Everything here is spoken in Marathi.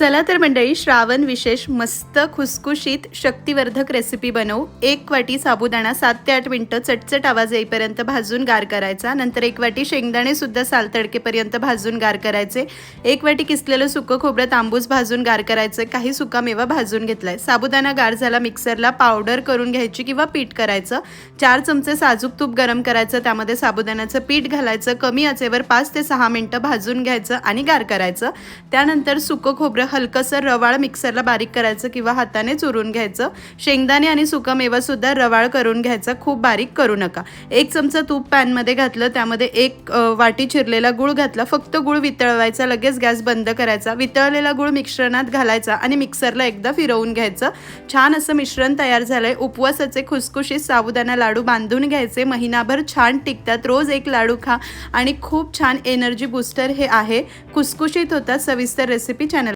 चला तर मंडळी श्रावण विशेष मस्त खुसखुशीत शक्तिवर्धक रेसिपी बनवू. एक वाटी साबुदाणा सात ते आठ मिनटं चटचट आवाज येईपर्यंत भाजून गार करायचा. नंतर एक वाटी शेंगदाणे सुद्धा साल तडकेपर्यंत भाजून गार करायचे. एक वाटी किसलेलं सुकं खोबरं तांबूस भाजून गार करायचं. काही सुका मेवा भाजून घेतलाय. साबुदाणा गार झाला मिक्सरला पावडर करून घ्यायची किंवा पीठ करायचं. चार चमचे साजूक तूप गरम करायचं. त्यामध्ये साबुदाण्याचं पीठ घालायचं. कमी आचेवर पाच ते सहा मिनटं भाजून घ्यायचं आणि गार करायचं. त्यानंतर सुकं खोबरं हलकंसं रवाळ मिक्सरला बारीक करायचं किंवा हाताने चुरून घ्यायचं. शेंगदाणे आणि सुका सुद्धा रवाळ करून घ्यायचा. खूप बारीक करू नका. एक चमचा तूप पॅनमध्ये घातलं. त्यामध्ये एक वाटी चिरलेला गुळ घातला. फक्त गुळ वितळवायचा. लगेच गॅस बंद करायचा. वितळलेला गुळ मिश्रणात घालायचा आणि मिक्सरला एकदा फिरवून घ्यायचं. छान असं मिश्रण तयार झालंय. उपवासाचे खुसखुशीत साबुदाणा लाडू बांधून घ्यायचे. महिनाभर छान टिकतात. रोज एक लाडू खा. आणि खूप छान एनर्जी बूस्टर हे आहे. खुसखुशीत होतात सविस्तर रेसिपी चॅनल.